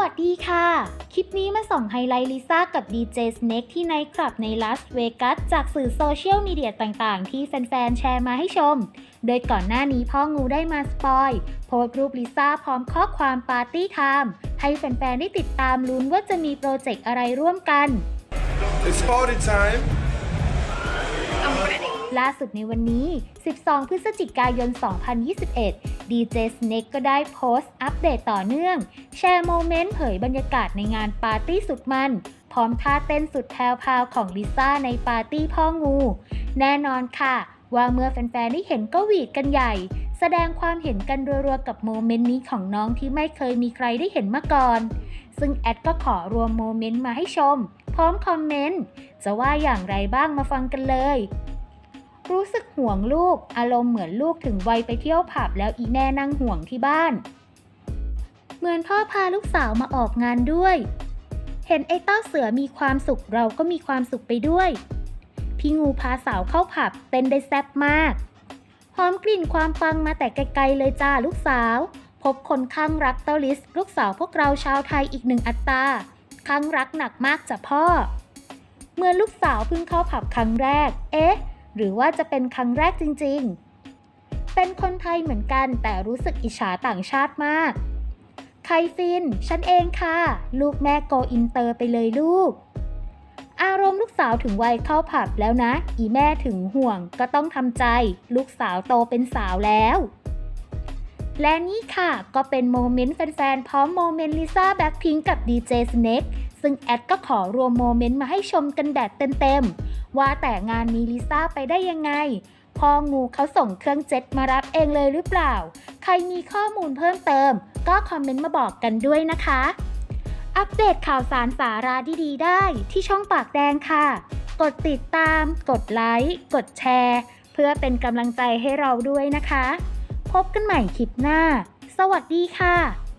วัสดีค่ะ คลิปนี้มาส่องไฮไลท์ลิซ่ากับดีเจสเน็กที่ไนท์คลับในลาสเวกัสจากสื่อโซเชียลมีเดียต่างๆ ที่แฟนๆ แชร์มาให้ชม โดยก่อนหน้านี้พ่องูได้มาสปอย โพสต์รูปลิซ่าพร้อมข้อความปาร์ตี้ไทม์ให้แฟนๆ ได้ติดตามลุ้นว่าจะมีโปรเจกต์อะไรร่วมกัน It's party time. ล่าสุดในวันนี้ 12 พฤศจิกายน 2021ดีเจสเน็กก็ได้โพสต์อัปเดตต่อเนื่อง แชร์โมเมนต์เผยบรรยากาศในงานปาร์ตี้สุดมัน พร้อมท่าเต้นสุดแพรวๆของลิซ่าในปาร์ตี้พ่องู แน่นอนค่ะ ว่าเมื่อแฟนๆได้เห็นก็หวีดกันใหญ่ แสดงความเห็นกันรัวๆกับโมเมนต์นี้ของน้องที่ไม่เคยมีใครได้เห็นมาก่อน ซึ่งแอดก็ขอรวมโมเมนต์มาให้ชม พร้อมคอมเมนต์ จะว่าอย่างไรบ้างมาฟังกันเลย รู้สึกห่วงลูก อารมณ์เหมือนลูกถึงวัยไปเที่ยวผับแล้วอีแม่นั่งห่วงที่บ้าน เหมือนพ่อพาลูกสาวมาออกงานด้วย เห็นไอ้เต้าเสือมีความสุขเราก็มีความสุขไปด้วย พี่งูพาสาวเข้าผับเต้นได้แซ่บมาก หอมกลิ่นความปังมาแต่ไกลๆเลยจ้าลูกสาว พบคนข้างรักเต้าลิส ลูกสาวพวกเราชาวไทยอีกหนึ่งอัตราข้างรักหนักมากจ้ะพ่อ เมื่อลูกสาวเพิ่งเข้าผับครั้งแรก เอ๊ะ หรือว่าจะเป็นครั้งแรกจริงๆ เป็นคนไทยเหมือนกันแต่รู้สึกอิจฉาต่างชาติมาก ใครฟิน ฉันเองค่ะ ลูกแม่โกอินเตอร์ไปเลยลูก อารมณ์ลูกสาวถึงวัยเข้าผับแล้วนะ อีแม่ถึงห่วงก็ต้องทำใจ ลูกสาวโตเป็นสาวแล้วและนี่ค่ะก็เป็นโมเมนต์แฟนๆ พร้อมโมเมนต์ลิซ่าแบ็คพิงกับดีเจสเน็ก ซึ่งแอดก็ขอรวมโมเมนต์มาให้ชมกันแบบเต็มๆ ว่าแต่งานนี้ลิซ่าไปได้ยังไงพ่องูเขาส่งเครื่องเจ็ตมารับเองเลยหรือเปล่า ใครมีข้อมูลเพิ่มเติม ก็คอมเมนต์มาบอกกันด้วยนะคะ อัปเดตข่าวสารสาระดีๆ ได้ที่ช่องปากแดงค่ะ กดติดตาม กดไลค์ กดแชร์ เพื่อเป็นกำลังใจให้เราด้วยนะคะ พบกันใหม่คลิปหน้า สวัสดีค่ะ